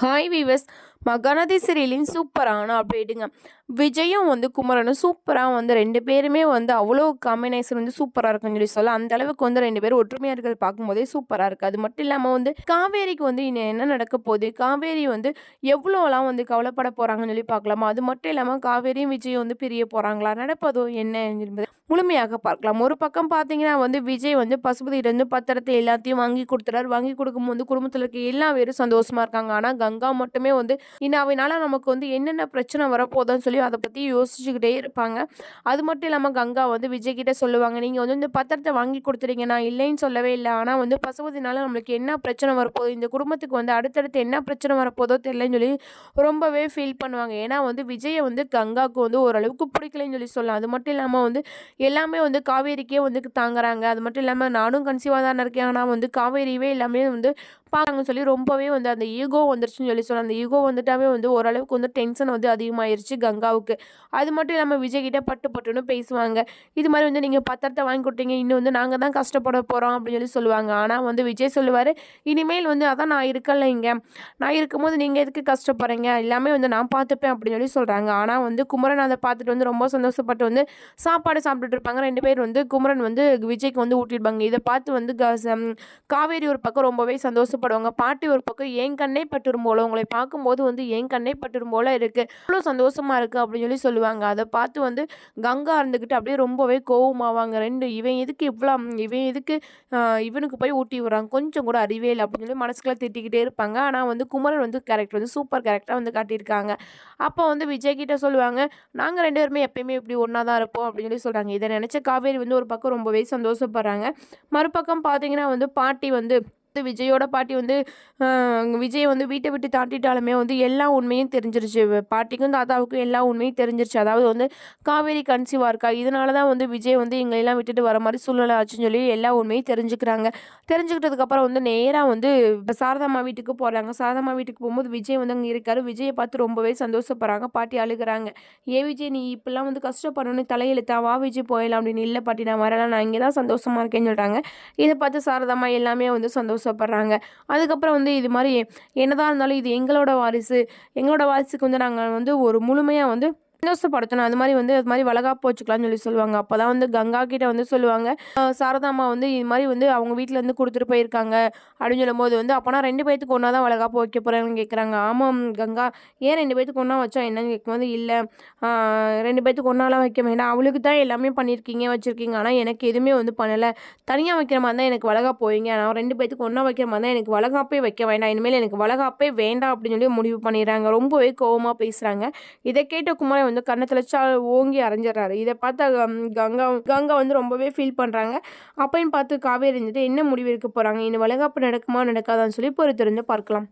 Hi viewers Mahanadi சீரியலின் சூப்பரான அப்டேட்டுங்க விஜயும் வந்து குமரனும் சூப்பராக வந்து ரெண்டு பேருமே வந்து அவ்வளோ காம்பினேஷன் வந்து சூப்பராக இருக்குன்னு சொல்லி சொல்ல அந்த அளவுக்கு வந்து ரெண்டு பேரும் ஒற்றுமையாக இருக்கிறது பார்க்கும்போதே சூப்பராக இருக்குது அது மட்டும் இல்லாமல் வந்து காவேரிக்கு வந்து இன்னும் என்ன நடக்க போகுது? காவேரி வந்து எவ்வளோலாம் வந்து கவலைப்பட போகிறாங்கன்னு சொல்லி பார்க்கலாமா? அது மட்டும் இல்லாமல் காவேரியும் விஜயும் வந்து பிரிய போகிறாங்களா நடப்பதோ என்ன என்பது முழுமையாக பார்க்கலாம். ஒரு பக்கம் பார்த்தீங்கன்னா வந்து விஜய் வந்து பசுபதியிலேருந்து பத்திரத்தை எல்லாத்தையும் வாங்கி கொடுத்துறாரு. வாங்கி கொடுக்கும்போது குடும்பத்தில் இருக்க எல்லா பேரும் சந்தோஷமாக இருக்காங்க. ஆனால் கங்கா மட்டுமே வந்து இன்னும் அவைனால நமக்கு வந்து என்னென்ன பிரச்சனை வரப்போதான்னு சொல்லி அதை பற்றி யோசிச்சுக்கிட்டே இருப்பாங்க. அது மட்டும் இல்லாமல் கங்கா வந்து விஜய்கிட்ட சொல்லுவாங்க நீங்கள் வந்து இந்த பத்திரத்தை வாங்கி கொடுத்துறீங்க நான் இல்லைன்னு சொல்லவே இல்லை. ஆனால் வந்து பசுபதினால நம்மளுக்கு என்ன பிரச்சனை வரப்போகுது? இந்த குடும்பத்துக்கு வந்து அடுத்தடுத்து என்ன பிரச்சனை வரப்போதோ தெரியலன்னு சொல்லி ரொம்பவே ஃபீல் பண்ணுவாங்க. ஏன்னா வந்து விஜயை வந்து கங்காவுக்கு வந்து ஓரளவுக்கு பிடிக்கலன்னு சொல்லி சொல்லலாம். அது மட்டும் இல்லாமல் வந்து எல்லாமே வந்து காவேரிக்கே வந்து தாங்குறாங்க. அது மட்டும் இல்லாமல் நானும் கன்சீவாக தானே இருக்கேன். ஆனால் வந்து காவேரியவே எல்லாமே வந்து பார்க்கணும்னு சொல்லி ரொம்பவே வந்து அந்த ஈகோ வந்துருச்சுன்னு சொல்லி சொல்லலாம் அந்த ஈகோ வந்துட்டாவே வந்து ஓரளவுக்கு வந்து டென்ஷன் வந்து அதிகமாயிருச்சு கங்காவுக்கு. அது மட்டும் இல்லாமல் விஜய்கிட்ட பட்டு பட்டுன்னு பேசுவாங்க. இது மாதிரி வந்து நீங்கள் பத்திரத்தை வாங்கி கொடுத்தீங்க இன்னும் வந்து நாங்கள் தான் கஷ்டப்பட போகிறோம் அப்படின்னு சொல்லி சொல்லுவாங்க. ஆனால் வந்து விஜய் சொல்லுவார் இனிமேல் வந்து அதான் நான் இருக்கல இங்கே நான் இருக்கும்போது நீங்கள் எதுக்கு கஷ்டப்படுறீங்க? எல்லாமே வந்து நான் பார்த்துப்பேன் அப்படின்னு சொல்லி சொல்கிறாங்க ஆனால் வந்து குமரன் அதை பார்த்துட்டு வந்து ரொம்ப சந்தோஷப்பட்டு வந்து சாப்பாடு சாப்பிட்டுட்டு இருப்பாங்க. ரெண்டு பேர் வந்து குமரன் வந்து விஜய்க்கு வந்து ஊட்டிடுவாங்க. இதை பார்த்து வந்து காவேரி ஒரு பக்கம் ரொம்பவே சந்தோஷப்பட்டு சந்தோஷப்படுவாங்க பாட்டி ஒரு பக்கம் என் கண்ணே பட்டுரும் போல உங்களை பார்க்கும்போது வந்து என் கண்ணே பட்டுரும் போல இருக்குது அவ்வளோ சந்தோஷமாக இருக்குது அப்படின்னு சொல்லி சொல்லுவாங்க. அதை பார்த்து வந்து கங்கா இருந்துக்கிட்டு அப்படியே ரொம்பவே கோவமாவாங்க. ரெண்டு இவன் எதுக்கு இவ்வளோ இவன் எதுக்கு இவனுக்கு போய் ஊட்டி விடுறாங்க கொஞ்சம் கூட அறிவே இல்லை அப்படின்னு சொல்லி மனசுக்குள்ள திட்டிக்கிட்டே இருப்பாங்க. ஆனால் வந்து குமரன் வந்து கேரக்டர் வந்து சூப்பர் கேரக்டராக வந்து காட்டியிருக்காங்க. அப்போ வந்து விஜய் கிட்ட சொல்லுவாங்க நாங்கள் ரெண்டு பேருமே எப்பயுமே இப்படி ஒன்றா தான் இருப்போம் அப்படின்னு சொல்லி சொல்கிறாங்க இதை நினச்ச காவேரி வந்து ஒரு பக்கம் ரொம்பவே சந்தோஷப்படுறாங்க. மறுபக்கம் பார்த்தீங்கன்னா வந்து பாட்டி வந்து விஜயோட பாட்டி வந்து விஜய் வந்து வீட்டை விட்டு தாண்டிட்டாலுமே வந்து எல்லா உண்மையும் தெரிஞ்சிருச்சு. பாட்டிக்கும் தாத்தாவுக்கும் எல்லா உண்மையும் தெரிஞ்சிருச்சு. அதாவது வந்து காவேரி கன்சீவாக இருக்கா? இதனால தான் வந்து விஜய் வந்து எங்களெல்லாம் விட்டுட்டு வர மாதிரி சூழ்நிலை ஆச்சுன்னு சொல்லி எல்லா உண்மையும் தெரிஞ்சுக்கிறாங்க. தெரிஞ்சுக்கிட்டதுக்கப்புறம் வந்து நேராக வந்து இப்போ சாரதாம்மா வீட்டுக்கு போகிறாங்க சாரதாம்மா வீட்டுக்கு போகும்போது விஜய் வந்து அங்கே இருக்காரு. விஜயை பார்த்து ரொம்பவே சந்தோஷப்படுறாங்க. பாட்டி அழுகிறாங்க. ஏ விஜய் நீ இப்பெல்லாம் வந்து கஷ்டப்படணும்னு தலையெழுத்தா? வா விஜய் போயிடலாம். அப்படின்னு இல்லை பாட்டி நான் வரலாம் நான் இங்கே தான் சந்தோஷமாக இருக்கேன்னு சொல்கிறாங்க இதை பார்த்து சாரதாம்மா எல்லாமே வந்து சந்தோஷம் சந்தோஷப்படுறாங்க அதுக்கப்புறம் வந்து இது மாதிரி என்னதான் இருந்தாலும் இது எங்களோட வாரிசு எங்களோட வாரிசுக்கு வந்து நாங்கள் வந்து ஒரு முழுமையாக வந்து சந்தோஷப்படுத்தணும் அது மாதிரி வந்து அது மாதிரி வளகாப்பு வச்சுக்கலாம்னு சொல்லி சொல்லுவாங்க. அப்போ தான் வந்து கங்கா கிட்ட வந்து சொல்லுவாங்க. சாரதாம்மா வந்து இது மாதிரி வந்து அவங்க வீட்டிலேருந்து கொடுத்துட்டு போயிருக்காங்க அப்படின்னு சொல்லும்போது வந்து அப்போனா ரெண்டு பேர்த்துக்கு ஒன்றா தான் வளகாப்பு வைக்க போகிறாங்கன்னு கேட்குறாங்க ஆமாம் கங்கா ஏன் ரெண்டு பேர்த்துக்கு ஒன்றா வச்சோம் என்னன்னு கேட்கும்போது இல்லை. ரெண்டு பேர்த்துக்கு ஒன்றாலாம் வைக்க வேண்டாம் அவளுக்கு தான் எல்லாமே பண்ணியிருக்கீங்க வச்சுருக்கீங்க. ஆனால் எனக்கு எதுவுமே வந்து பண்ணலை. தனியாக வைக்கிற மாதிரி தான் எனக்கு வளகாப்பு போவீங்க. ஆனால் ரெண்டு பேர்த்துக்கு ஒன்றா வைக்கிற மாதிரி தான் எனக்கு வளகாப்பே வைக்க வேண்டாம் இனிமேல் எனக்கு வளகாப்பே வேண்டாம் அப்படின்னு சொல்லி முடிவு பண்ணிடுறாங்க. ரொம்பவே கோபமாக பேசுகிறாங்க இதை கேட்ட குமாரை வந்து கண்ணை வச்சு ஓங்கி அரைஞ்சிடறாரு இதை பார்த்து கங்கா கங்கா வந்து ரொம்பவே ஃபீல் பண்ணுறாங்க அப்பையும் பார்த்து காவேரி இருந்துட்டு என்ன முடிவு இருக்க போகிறாங்க இன்னும் வளகாப்பு நடக்குமா? நடக்காதான்னு சொல்லி பொறுத்திருந்து பார்க்கலாம்.